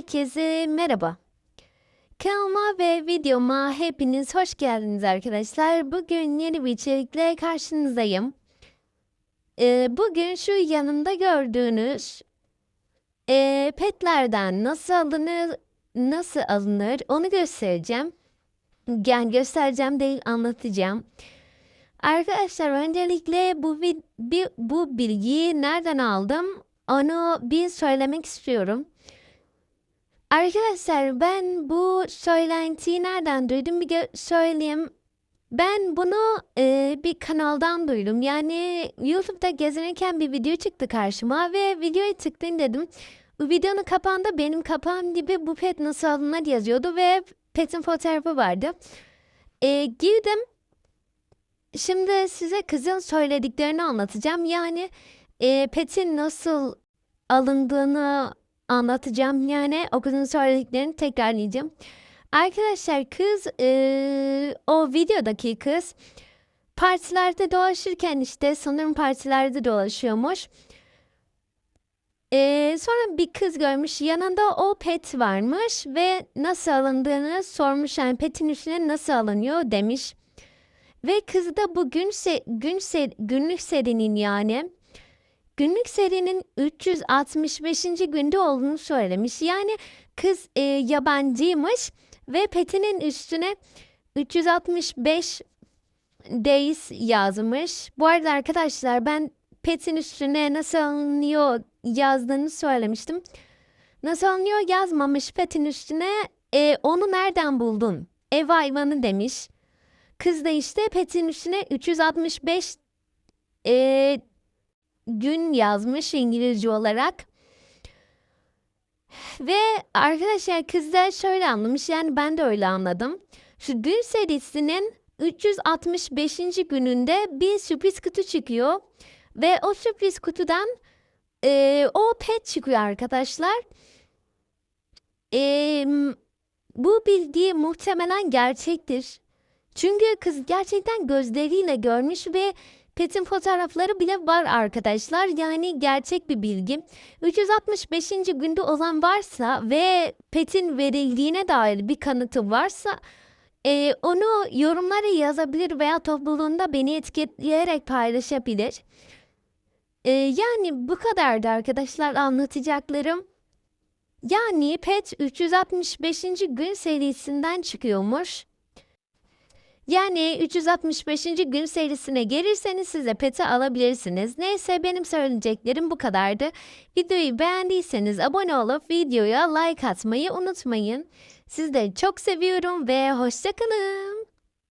Herkese merhaba. Kanalıma ve videoma hepiniz hoş geldiniz arkadaşlar. Bugün yeni bir içerikle karşınızdayım. Ee, bugün şu yanımda gördüğünüz ee, petlerden nasıl alınır, nasıl alınır onu göstereceğim. Yani göstereceğim değil anlatacağım. Arkadaşlar öncelikle bu bu bilgiyi nereden aldım onu bir söylemek istiyorum. Arkadaşlar ben bu söylentiyi nereden duydum bir söyleyeyim. Ben bunu e, bir kanaldan duydum. Yani YouTube'da gezinirken bir video çıktı karşıma ve videoyu tıklayın dedim. Bu videonun kapağında benim kapağım gibi bu pet nasıl alınır yazıyordu ve petin fotoğrafı vardı. E, girdim. Şimdi size kızın söylediklerini anlatacağım. Yani e, petin nasıl alındığını anlatacağım. Yani o kızın söylediklerini tekrarlayacağım. Arkadaşlar kız eee, o videodaki kız partilerde dolaşırken işte sanırım partilerde dolaşıyormuş. Eee, sonra bir kız görmüş yanında o pet varmış ve nasıl alındığını sormuş yani petin üstüne nasıl alınıyor demiş. Ve kız da bu gün se- günlük serinin yani günlük serinin 365. günde olduğunu söylemiş. Yani kız e, yabancıymış ve petinin üstüne 365 days yazmış. Bu arada arkadaşlar ben petin üstüne nasıl alınıyor yazdığını söylemiştim. Nasıl alınıyor yazmamış petin üstüne e, onu nereden buldun? Ev hayvanı demiş. Kız da işte petin üstüne 365 e, gün yazmış İngilizce olarak. Ve arkadaşlar kız da şöyle anlamış yani ben de öyle anladım. Şu gün serisinin 365. gününde bir sürpriz kutu çıkıyor. Ve o sürpriz kutudan e, o pet çıkıyor arkadaşlar. E, bu bilgi muhtemelen gerçektir. Çünkü kız gerçekten gözleriyle görmüş ve Pet'in fotoğrafları bile var arkadaşlar. Yani gerçek bir bilgi. 365. günde olan varsa ve Pet'in verildiğine dair bir kanıtı varsa e, onu yorumlara yazabilir veya topluluğunda beni etiketleyerek paylaşabilir. E, yani bu kadardı arkadaşlar anlatacaklarım. Yani Pet 365. gün serisinden çıkıyormuş. Yani 365. gün serisine gelirseniz size peti alabilirsiniz. Neyse benim söyleyeceklerim bu kadardı. Videoyu beğendiyseniz abone olup videoya like atmayı unutmayın. Sizleri çok seviyorum ve hoşçakalın.